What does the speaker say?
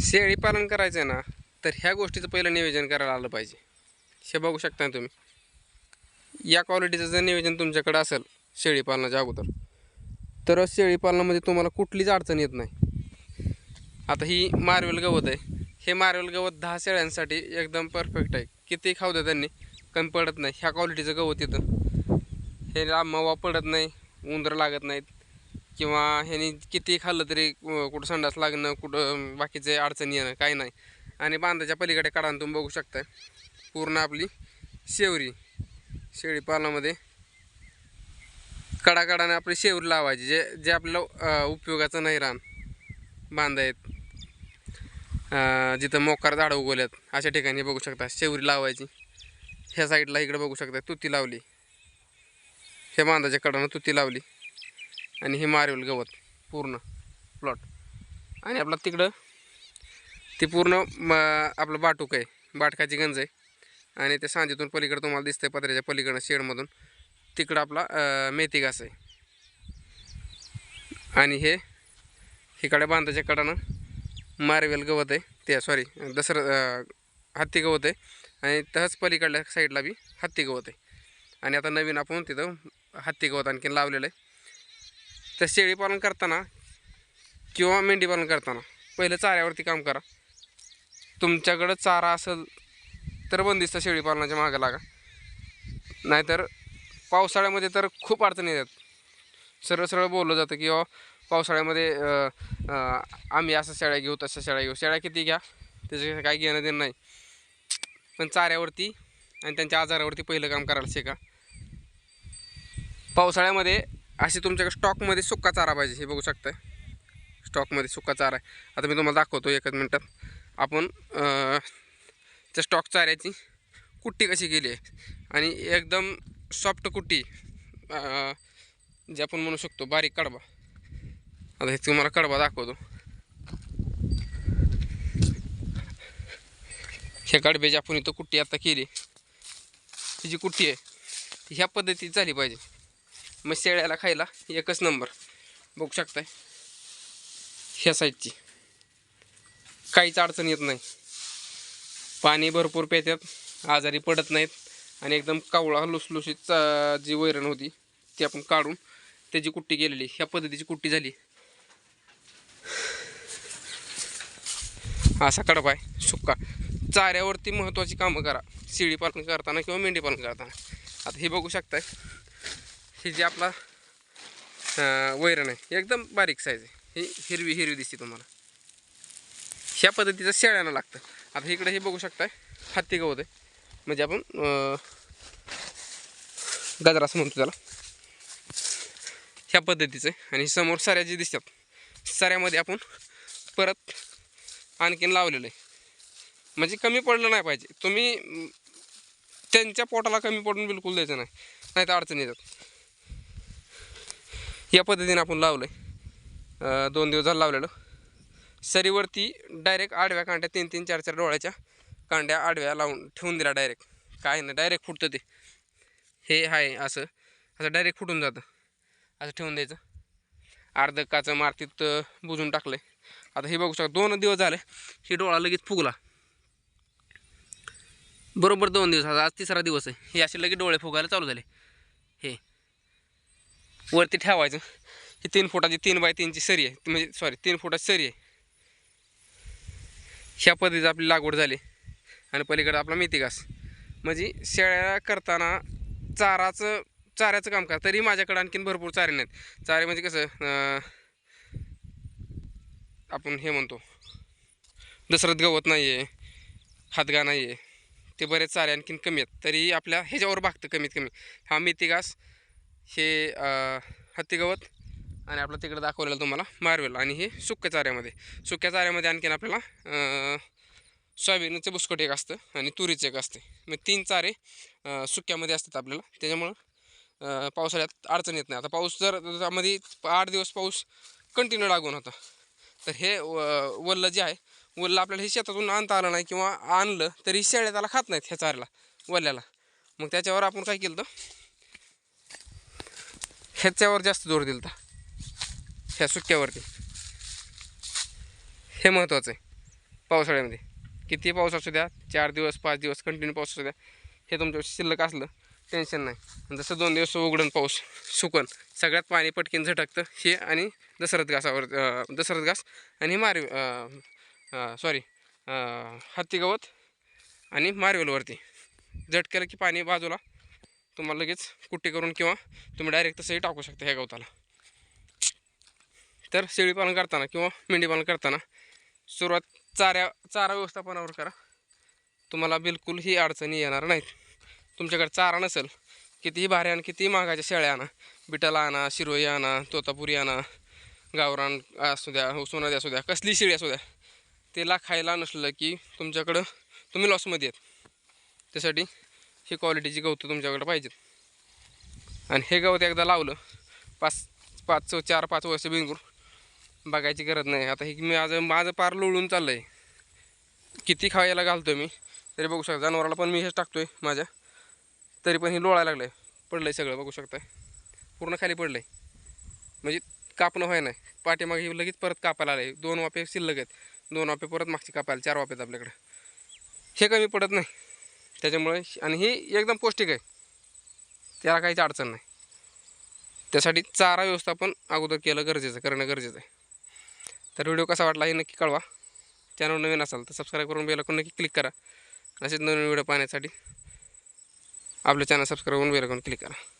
शेळी पालन करायचं आहे ना तर ह्या गोष्टीचं पहिलं नियोजन करायला आलं पाहिजे. हे बघू शकता ना तुम्ही. या क्वालिटीचं जर नियोजन तुमच्याकडे असेल शेळी पालनाच्या अगोदर तर शेळी पालनामध्ये तुम्हाला कुठलीच अडचण येत नाही. आता ही मार्वेल गवत आहे. हे मार्वेल गवत दहा शेळ्यांसाठी एकदम परफेक्ट आहे. किती खाऊ द्या त्यांनी कमी पडत नाही. ह्या क्वालिटीचं गवत येतं हे मवा पडत नाही उंदरं लागत नाहीत. किंवा ह्यानी किती खाल्लं तरी कुठं संडास लागणं कुठं बाकीचे अडचणी येणं काही नाही. आणि बांधाच्या पलीकडे काढा तुम्ही बघू शकता पूर्ण आपली शेवरी शेळी पालनामध्ये कडाकडाने आपली शेवरी लावायची जे जे आपल्याला उपयोगाचं नाही रान. बांधायत जिथं मोकार झाडं उगवल्यात अशा ठिकाणी बघू शकता शेवरी लावायची. ह्या साईडला इकडे बघू शकता तुती लावली. हे बांधाच्या कडानं तुती लावली. आणि हे मारेल गवत पूर्ण प्लॉट आणि आपला तिकडं ते पूर्ण म आपलं बाटूक आहे बाटकाची गंज आहे. आणि ते सांजेतून पलीकडं तुम्हाला दिसतं आहे पत्र्याच्या पलीकडं शेडमधून. तिकडं आपला मेथी घास आहे. आणि हे इकडे बांधाच्या कडानं मारवेल गवत आहे. ते सॉरी दसर हत्ती गवत आहे. आणि तसंच पलीकडल्या साईडला बी हत्ती गवत आहे. आणि आता नवीन आपण तिथं हत्ती गवत आणखीन लावलेलं आहे. तर शेळीपालन करताना किंवा मेंढीपालन करताना पहिलं चाऱ्यावरती काम करा. तुमच्याकडं चारा असेल तर बंदिस्त शेळीपालनाच्या मागं लागा. नाहीतर पावसाळ्यामध्ये तर खूप अडचणी येतात. सरळ सरळ बोललं जातं की बाबा पावसाळ्यामध्ये आम्ही असं शेळ्या घेऊ तशा शेळ्या घेऊ. शेळ्या किती घ्या? त्याचं काही घेणं देणं नाही. पण चाऱ्यावरती आणि त्यांच्या आजारावरती पहिलं काम करायला शिका. पावसाळ्यामध्ये असे तुमच्याकडे स्टॉकमध्ये सुक्का चारा पाहिजे हे बघू शकताय. स्टॉकमध्ये सुक्का चारा आहे. आता मी तुम्हाला दाखवतो एकच मिनटात आपण त्या स्टॉक चाऱ्याची कुट्टी कशी केली आहे. आणि एकदम सॉफ्ट कुट्टी जे आपण म्हणू शकतो बारीक कडबा. आता हे तुम्हाला कडबा दाखवतो. ह्या कडब्याची आपण इथं कुट्टी आता केली. ही जी कुट्टी आहे ती ह्या पद्धतीत झाली पाहिजे. मग शेळ्याला खायला एकच नंबर. बघू शकताय. ह्या साईडची काहीच अडचण येत नाही. पाणी भरपूर पेत्यात आजारी पडत नाहीत आणि एकदम कावळा लुसलुशीत जी वैरण होती ती आपण काढून त्याची कुट्टी केलेली. ह्या पद्धतीची कुट्टी झाली. असा कडबा आहे. सुक्का. चाऱ्यावरती महत्त्वाची कामं करा. शेळी पालन करताना किंवा मेंढी पालन करताना. आता हे बघू शकताय. हे जे आपला वैरण आहे एकदम बारीक साईज आहे. ही हिरवी हिरवी दिसते तुम्हाला. ह्या पद्धतीचं शेळ्यानं लागतं. आता इकडे हे बघू शकताय हत्ती गवत आहे. म्हणजे आपण गजरा असं म्हणतो त्याला. ह्या पद्धतीचं आहे. आणि समोर सऱ्या जे दिसतात सऱ्यामध्ये आपण परत आणखीन लावलेलं आहे. म्हणजे कमी पडलं नाही पाहिजे. तुम्ही त्यांच्या पोटाला कमी पडून बिलकुल द्यायचं नाही. नाही तर अडचणी येतात. या पद्धतीने आपण लावलं आहे दोन दिवस झालं लावलेलं. सरीवरती डायरेक्ट आडव्या कांड्या तीन तीन चार चार डोळ्याच्या कांड्या आडव्या लावून ठेवून दिला डायरेक्ट काय नाही डायरेक्ट फुटतं ते. हे आहे असं. असं डायरेक्ट फुटून जातं. असं ठेवून द्यायचं. अर्ध काचं मारतीत बुजून टाकलं आहे आता हे बघू शकता दोन दिवस झाले ही डोळा लगेच फुगला. बरोबर दोन दिवस आज तिसरा दिवस आहे. हे असे लगेच डोळे फुगायला चालू झाले. वरती ठेवायचं. ही तीन फुटाची तीन बाय तीनची सरी आहे. म्हणजे सॉरी तीन फुटाची सरी आहे. ह्या पद्धतीची आपली लागवड झाली. आणि पलीकडे आपला मेथी घास. म्हणजे शेळ्या करताना चाराचं चाऱ्याचं काम करा. तरी माझ्याकडे आणखीन भरपूर चारे नाहीत. चारे म्हणजे कसं आपण हे म्हणतो दसरत गवत नाही आहे हातगा नाही आहे ते बरेच चारे आणखीन कमी आहेत. तरी आपल्या ह्याच्यावर भागतं कमीत कमी. हा मेथी घास हे हत्तीगवत हत्ती गवत आणि आपलं तिकडं दाखवलेलं तुम्हाला मार्वेल आणि हे सुक्या चाऱ्यामध्ये. सुक्या चाऱ्यामध्ये आणखीन आपल्याला सोयाबीनचे सोयाबीनचं बुसकट एक असतं आणि तुरीचं एक असते. मग तीन चारे सुक्यामध्ये असतात आपल्याला. त्याच्यामुळं पावसाळ्यात अडचण येत नाही. आता पाऊस जर त्यामध्ये आठ दिवस पाऊस कंटिन्यू लागून होता. तर हे व- वल्ल जे आहे वल्ल आपल्याला हे शेतातून आणता आलं नाही किंवा आणलं तरी शेळ्या त्याला खात नाहीत ह्या चाऱ्याला वल्ल्याला. मग त्याच्यावर आपण काय केलं तर ह्याच्यावर जास्त जोर दिला ह्या सुक्यावरती हे महत्त्वाचं आहे. पावसाळ्यामध्ये. किती पाऊस असू द्या चार दिवस पाच दिवस कंटिन्यू पाऊस असू द्या हे तुमच्या शिल्लक असलं टेन्शन नाही. जसं दोन दिवस उघडून पाऊस सुकन सगळ्यात पाणी पटकीन झटकतं हे आणि दशरथ घासावर अं, दशरथ घास आणि मारी सॉरी हत्ती गवत आणि मारवेलवरती. झटकेलं की पाणी बाजूला तुम्हाला लगेच कुट्टी करून किंवा तुम्ही डायरेक्ट तसंही टाकू शकता ह्या गवताला. तर शेळीपालन करताना किंवा मेंढीपालन करताना सुरुवात चाऱ्या चारा व्यवस्थापनावर करा. तुम्हाला बिलकुल ही अडचणी येणार नाहीत. तुमच्याकडे चारा नसेल कितीही भारी आणि कितीही महागाच्या शेळ्या आणा बिटाला आणा शिरोई आणा तोतापुरी आणा गावरान असू द्या सोनादी असू द्या कसली शेळी असू द्या त्याला खायला नसलं की तुमच्याकडं तुम्ही लॉसमध्ये आहेत त्यासाठी ही क्वालिटीची गवतं तुमच्याकडे पाहिजेत. आणि हे गवत एकदा लावलं पाच पाच चार पाच वर्ष बिंगूर बघायची गरज नाही. आता हे मी आज माझं पार लोळून चाललं आहे किती खायला घालतो मी तरी बघू शकता. जनावराला पण मी हेच टाकतो आहे माझ्या. तरी पण हे लोळायला लागलं आहे पडलं आहे सगळं बघू शकता. पूर्ण खाली पडलं आहे म्हणजे कापणं व्हाय नाही. पाठीमागे हे लगेच परत कापायला आलं आहे दोन वाफे शिल्लक आहेत. दोन वाफे परत मागचे कापायला चार वापे आहेत आपल्याकडे. हे कमी पडत नाही. त्याच्यामुळे आणि हे एकदम पौष्टिक आहे. त्याला काहीच अडचण नाही. त्यासाठी चारा व्यवस्थापन अगोदर केलं गरजेचं करणं गरजेचं आहे. तर व्हिडिओ कसा वाटला हे नक्की कळवा. चॅनल नवीन असाल तर सबस्क्राईब करून बेल नक्की क्लिक करा. असेच नवीन व्हिडिओ पाहण्यासाठी आपलं चॅनल सबस्क्राईब करून बेल क्लिक करा.